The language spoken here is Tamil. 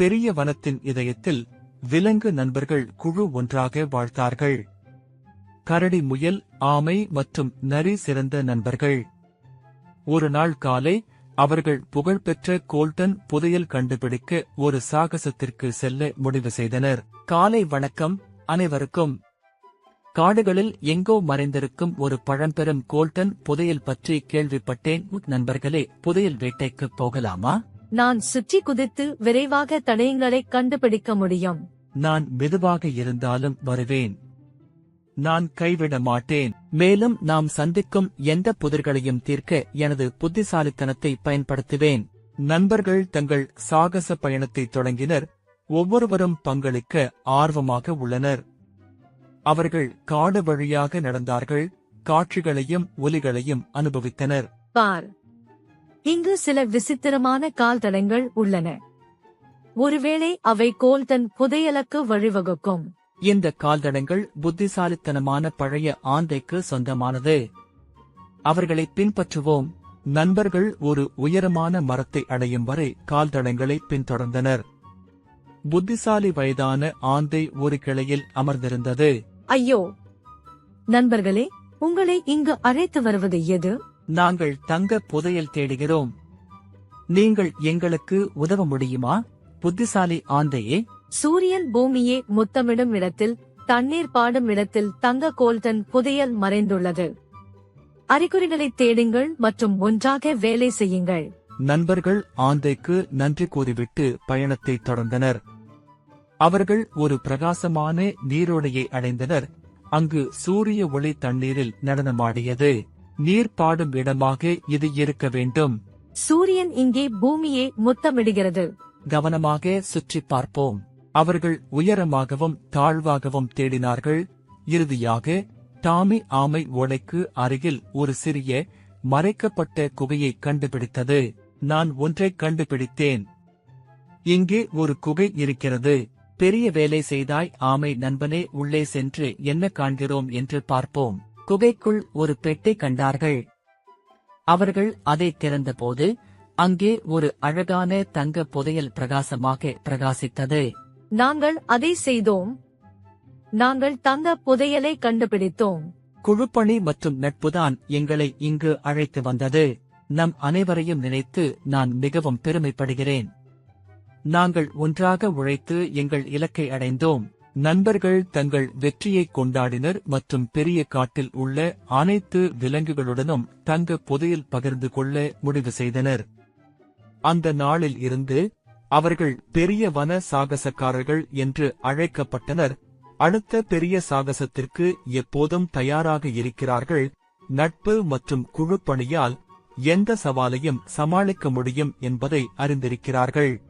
பெரிய வனத்தின் இதயத்தில் விலங்கு நண்பர்கள் குழு ஒன்றாக வாழ்த்தார்கள் கரடி முயல் ஆமை மற்றும் நரி சிறந்த நண்பர்கள். ஒரு நாள் காலை அவர்கள் புகழ்பெற்ற கோல்டன் புதையல் கண்டுபிடிக்க ஒரு சாகசத்திற்கு செல்ல முடிவு செய்தனர். காலை வணக்கம் அனைவருக்கும். காடுகளில் எங்கோ மறைந்திருக்கும் ஒரு பழம்பெரும் கோல்டன் புதையல் பற்றி கேள்விப்பட்டேன். நண்பர்களே புதையல் வேட்டைக்கு போகலாமா? நான் சுற்றி குதித்து விரைவாக தடயங்களை கண்டுபிடிக்க முடியும். நான் மெதுவாக இருந்தாலும் வருவேன். நான் கைவிட மாட்டேன். மேலும் நாம் சந்திக்கும் எந்த புதிர்களையும் தீர்க்க எனது புத்திசாலித்தனத்தை பயன்படுத்துவேன். நண்பர்கள் தங்கள் சாகச பயணத்தை தொடங்கினர். ஒவ்வொருவரும் பங்களிக்க ஆர்வமாக உள்ளனர். அவர்கள் காடு வழியாக நடந்தார்கள். காட்சிகளையும் ஒலிகளையும் அனுபவித்தனர். பார். இங்கு சில விசித்திரமான கால் தடங்கள் உள்ளன. ஒருவேளை அவை கோல்டன் புதையலுக்கு வழிவகுக்கும். இந்த கால்தடங்கள் புத்திசாலித்தனமான பழைய ஆந்தைக்கு சொந்தமானது. அவர்களை பின்பற்றுவோம். நண்பர்கள் ஒரு உயரமான மரத்தை அடையும் வரை கால்தடங்களை பின்தொடர்ந்தனர். புத்திசாலி வயதான ஆந்தை ஒரு கிளையில் அமர்ந்திருந்தது. ஐயோ! நண்பர்களே உங்களை இங்கு அழைத்து வருவது எது? நாங்கள் தங்க புதையல் தேடுகிறோம். நீங்கள் எங்களுக்கு உதவ முடியுமா? புத்திசாலி ஆந்தையே. சூரியன் பூமியே முத்தமிடும் இடத்தில் தண்ணீர் பாடும் இடத்தில் தங்க கோல்டன் புதையல் மறைந்துள்ளது. அறிகுறிகளை தேடுங்கள் மற்றும் ஒன்றாக வேலை செய்யுங்கள். நண்பர்கள் ஆந்தைக்கு நன்றி கூறிவிட்டு பயணத்தை தொடர்ந்தனர். அவர்கள் ஒரு பிரகாசமான நீரோடையை அடைந்தனர். அங்கு சூரிய ஒளி தண்ணீரில் நடனமாடியது. நீர் பாடும் இடமாக இது இருக்க வேண்டும். சூரியன் இங்கே பூமியே முத்தமிடுகிறது. கவனமாக சுற்றி பார்ப்போம். அவர்கள் உயரமாகவும் தாழ்வாகவும் தேடினார்கள். இறுதியாக டாமி ஆமை ஓடைக்கு அருகில் ஒரு சிறிய மறைக்கப்பட்ட குகையை கண்டுபிடித்தது. நான் ஒன்றை கண்டுபிடித்தேன். இங்கே ஒரு குகை இருக்கிறது. பெரிய வேலை செய்தாய் ஆமை நண்பனே உள்ளே சென்று என்ன காண்கிறோம் என்று பார்ப்போம். குகைக்குள் ஒரு பெட்டை கண்டார்கள். அவர்கள் அதை திறந்தபோது அங்கே ஒரு அழகான தங்க புதையல் பிரகாசமாக பிரகாசித்தது. நாங்கள் அதை செய்தோம். நாங்கள் தங்க புதையலை கண்டுபிடித்தோம். குழுப்பணி மற்றும் நட்புதான் எங்களை இங்கு அழைத்து வந்தது. நம் அனைவரையும் நினைத்து நான் மிகவும் பெருமைப்படுகிறேன். நாங்கள் ஒன்றாக உழைத்து எங்கள் இலக்கை அடைந்தோம். நண்பர்கள் தங்கள் வெற்றியை கொண்டாடினர் மற்றும் பெரிய காட்டில் உள்ள அனைத்து விலங்குகளுடனும் தங்க புதையில் பகிர்ந்து கொள்ள முடிவு செய்தனர். அந்த நாளில் இருந்து அவர்கள் பெரிய வன சாகசக்காரர்கள் என்று அழைக்கப்பட்டனர். அடுத்த பெரிய சாகசத்திற்கு எப்போதும் தயாராக இருக்கிறார்கள். நட்பு மற்றும் குழுப்பணியால் எந்த சவாலையும் சமாளிக்க முடியும் என்பதை அறிந்திருக்கிறார்கள்.